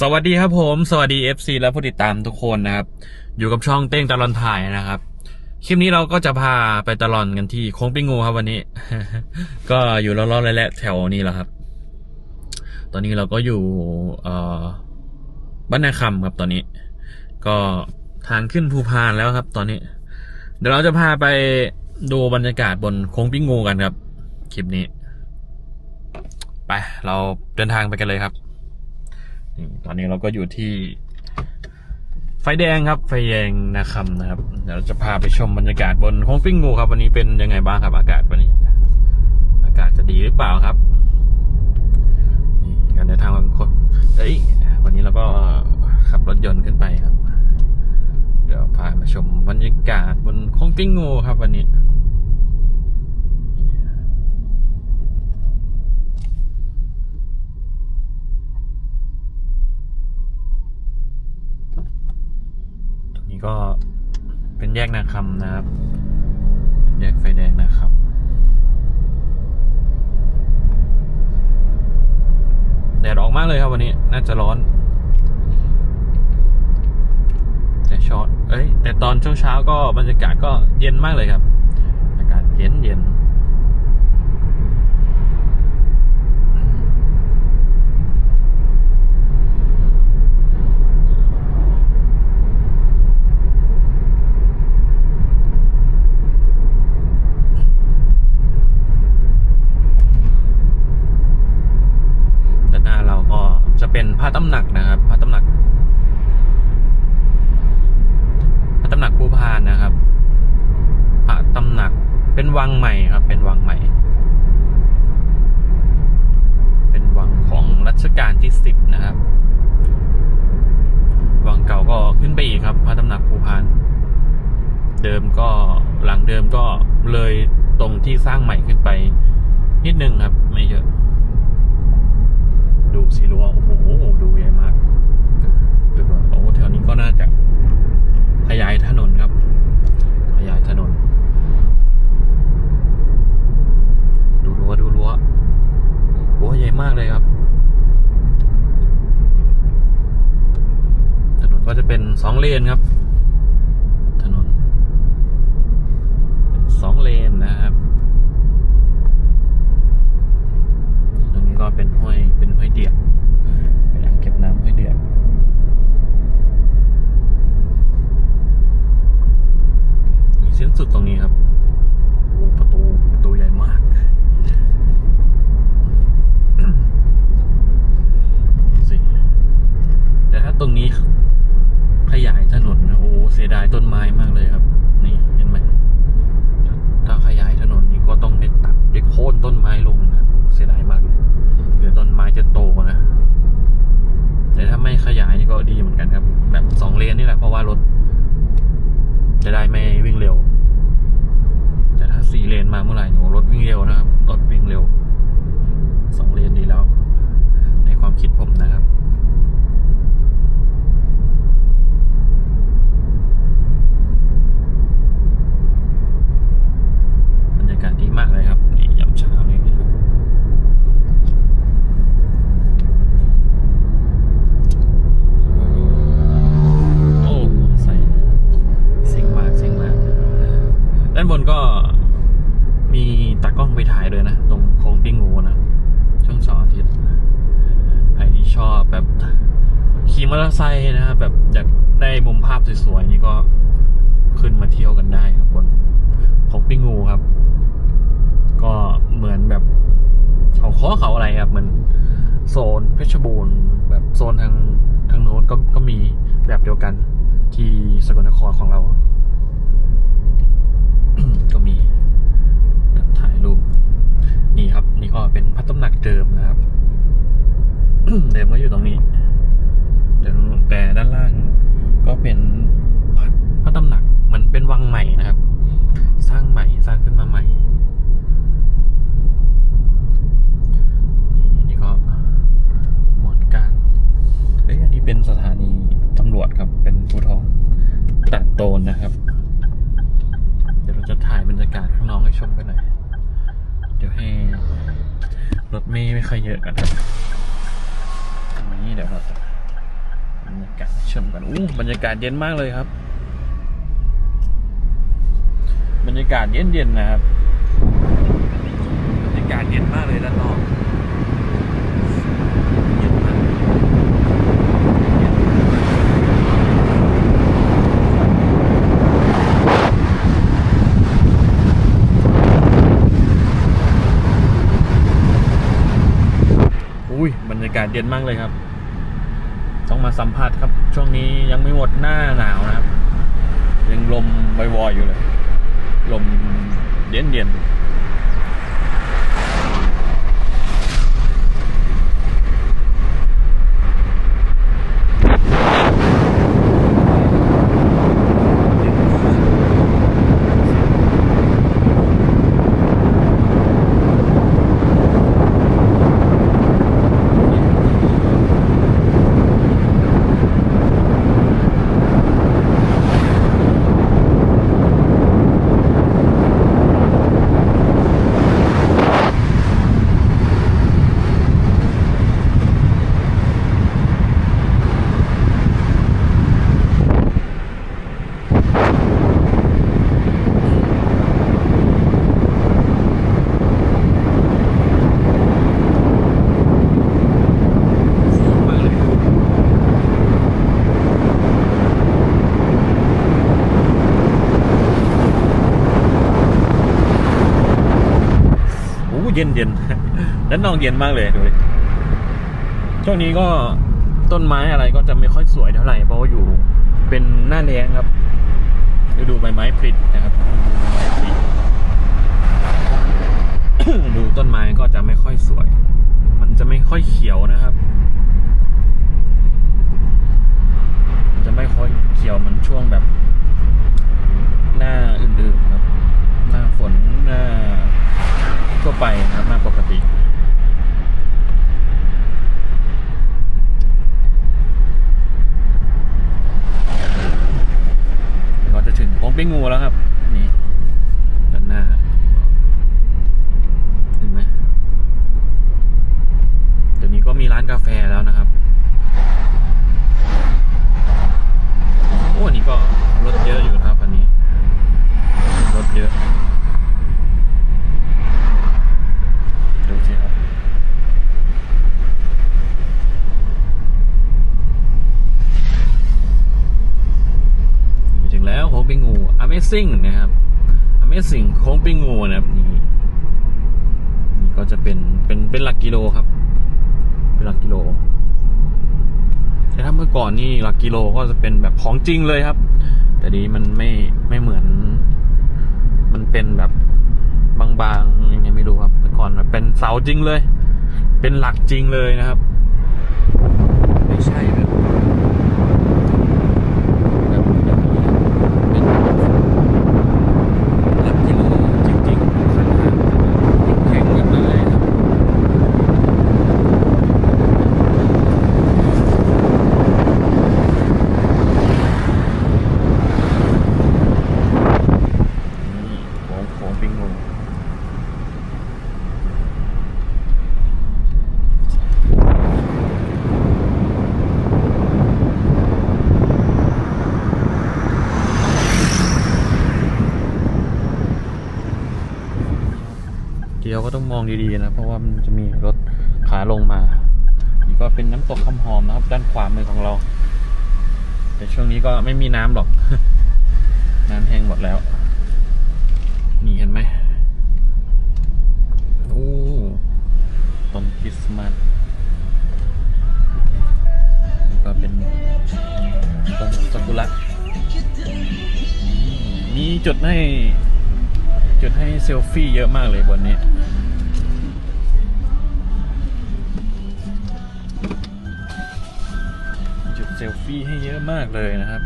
สวัสดีครับผม สวัสดี FC และผู้ติดตามทุกคนนะครับ อยู่กับช่องเต้งตะลอนถ่ายนะครับ คลิปนี้เราก็จะพาไปตะลอนกันที่โค้งปิงงูครับวันนี้ ก็อยู่รอบๆและแถวนี้แหละครับ ตอนนี้เราก็อยู่บ้านนาคำครับตอนนี้ ก็ทางขึ้นภูพานแล้วครับ ตอนนี้ เดี๋ยวเราจะพาไปดูบรรยากาศบนโค้งปิงงูกันครับ คลิปนี้ ไปเราเดินทางไปกันเลยครับ ตอนนี้เราก็อยู่ที่ ไฟแดงครับ ไฟแดงนาคำนะครับ เดี๋ยวเราจะพาไปชมบรรยากาศบนโค้งปิ้งงูครับ วันนี้เป็นยังไงบ้างครับ อากาศวันนี้ อากาศจะดีหรือเปล่าครับนี่การเดินทางบางคนเอ้ยวันนี้เราก็ขับรถยนต์ขึ้นไปครับ เดี๋ยวพามาชมบรรยากาศบนโค้งปิ้งงูครับ วันนี้ ตรงนี้ก็เป็น แยกนาคำนะครับ แยกไฟแดงนะครับ แดดออกมากเลยครับวันนี้ น่าจะร้อน แต่ช็อต เอ้ย แต่ตอนเช้าเช้าๆก็บรรยากาศก็เย็นมากเลยครับ อากาศเย็นเย็นหน้าเราก็จะเป็นพระ ตำหนักนะครับ พระตำหนัก พระตำหนักภูพานนะครับ พระตำหนักเป็นวังใหม่ครับ เป็นวังใหม่ เป็นวังของรัชกาลที่สิบนะครับ วังเก่าก็ขึ้นไปอีกครับ พระตำหนักภูพาน เดิมก็หลังเดิมก็เลยตรงที่สร้างใหม่ขึ้นไป นิดนึงครับ ไม่เยอะ ดูสีรั้วโอ้โห ดูใหญ่มากดูว่าโอ้แถวนี้ก็น่าจะขยายถนนครับ ขยายถนน ดูรั้วดูรั้วรั้วใหญ่มากเลยครับ ถนนก็ จะเป็นสองเลนครับ ถนนเป็นสองเลนนะครับตรงนี้ก็เป็นห้วยเป็นห้วยเดียดเป็นอ่างเก็บน้ำห้วยเดียดมีสิ้นสุดตรงนี้ครับโอ้ประตู ประตูใหญ่มาก สิแต่ถ้าตรงนี้ขยายถนนนะโอ้เสียดายต้นไม้มากเลยครับ นี่เห็นไหม ถ้าขยายถนนนี้ก็ต้องได้ตัดได้โค่นต้นไม้ลงนะเสียดายมากเลยเดี๋ยวต้นไม้จะโตนะ แต่ถ้าไม่ขยายนี่ก็ดีเหมือนกันครับ แบบสองเลนนี่แหละเพราะว่ารถ จะได้ไม่วิ่งเร็ว แต่ถ้าสี่เลนมาเมื่อไหร่หนูรถวิ่งเร็วนะครับ รถวิ่งเร็ว สองเลนดีแล้ว ในความคิดผมนะครับ บรรยากาศดีมากเลยครับนี่ยามเช้านี่นะครับโอ้ใส่เสียงมากเสียงมาก ด้านบนก็มีตากล้องไปถ่ายด้วยนะ ตรงโค้งปิ้งงูนะช่วงเสาร์อาทิตย์ใครที่ชอบแบบขี่มอเตอร์ไซค์นะครับแบบอยากได้มุมภาพ สวยๆนี่ก็ขึ้นมาเที่ยวกันได้ครับบนโค้งปิงูครับ ก็เหมือนแบบเขาข้อเขาอะไรครับเหมือนโซนเพชรบูรณ์แบบโซนทางทางโน้นก็ก็มีแบบเดียวกันที่สกลนครของเรา ก็มีแบบถ่ายรูปนี่ครับ นี่ก็เป็นพระตำหนักเดิมนะครับ เดิมก็อยู่ตรงนี้แต่แต่ด้านล่าง ก็เป็นพระพระตำหนักเหมือนเป็นวังใหม่นะครับ สร้างใหม่สร้างขึ้นมาใหม่นี่อันนี้ก็หมดการเอ้ยอันนี้เป็นสถานีตำรวจครับ เป็นภูทรตัดโตนนะครับ เดี๋ยวเราจะถ่ายบรรยากาศข้างน้องให้ชมกันหน่อย เดี๋ยวให้รถเมย์ไม่ค่อยเยอะกันครับตรงนี้เดี๋ยวเราจะ ชมกันอู้บรรยากาศเย็นมากเลยครับ บรรยากาศเย็นๆนะครับ บรรยากาศเย็นมากเลยด้านนอกเย็นมากเย็นมากอุ้ยบรรยากาศเย็นมากเลยครับ ต้องมาสัมผัสครับ ช่วงนี้ยังไม่หมดหน้าหนาวนะครับ ยังลมใบวอยอยู่เลย ลมเย็นเย็น เย็นเย็นด้านนอกเย็นมากเลยดูดิช่วงนี้ก็ต้นไม้อะไรก็จะไม่ค่อยสวยเท่าไหร่เพราะว่าอยู่เป็นหน้าแล้งครับฤดูใบไม้ผลินะครับดูต้นไม้ก็จะไม่ค่อยสวย มันจะไม่ค่อยเขียวนะครับ จะไม่ค่อยเขียวมันช่วงแบบ หน้าอื่นๆ ไปนะครับมากปกติเราจะถึงโค้งปิ้งงูแล้วครับ นี่ด้านหน้า เห็นไหมเดี๋ยวนี้ก็มีร้านกาแฟแล้วนะครับ โอ้อันนี้ก็รถเยอะอยู่นะครับอันนี้ รถเยอะ ดูสิครับ ถึงแล้วโค้งปิงงู Amazing นะครับ Amazing โค้งปิงงูนะครับนี่นี่ก็จะเป็นเป็นเป็นหลักกิโลครับ เป็นหลักกิโล แต่ถ้าเมื่อก่อนนี่หลักกิโลก็จะเป็นแบบของจริงเลยครับ แต่นี้มันไม่ไม่เหมือน มันเป็นแบบบางๆยังไงไม่รู้ครับเมื่อก่อนเป็นเสาจริงเลย เป็นหลักจริงเลยนะครับ ไม่ใช่แบบแบบแบบนี้นะเป็นหลักกิโลจริงๆข้างทางแข็งๆแบบนั้นเลยครับ นี่โค้งโค้งปิงงู เดี๋ยวก็ต้องมองดีๆนะ เพราะว่ามันจะมีรถขาลงมา นี่ก็เป็นน้ำตกคำหอมนะครับ ด้านขวามือของเรา แต่ช่วงนี้ก็ไม่มีน้ำหรอก น้ำแห้งหมดแล้ว นี่เห็นไหมโอ้ต้นคริสต์มาสนี่ก็เป็นต้นซากุระมีจุดให้จุดให้เซลฟี่เยอะมากเลยบนนี้ เซลฟี่ให้เยอะมากเลยนะครับ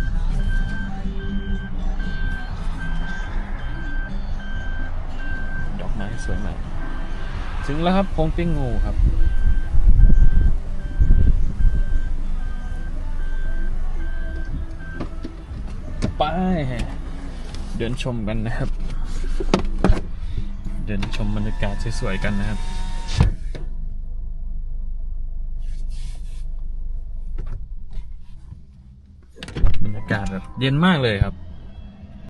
ดอกไม้สวยมากถึงแล้วครับโค้งปิ้งงูครับไปเดินชมกันนะครับ เดินชมบรรยากาศสวยๆกันนะครับ นากาศแบบ เย็นมากเลยครับ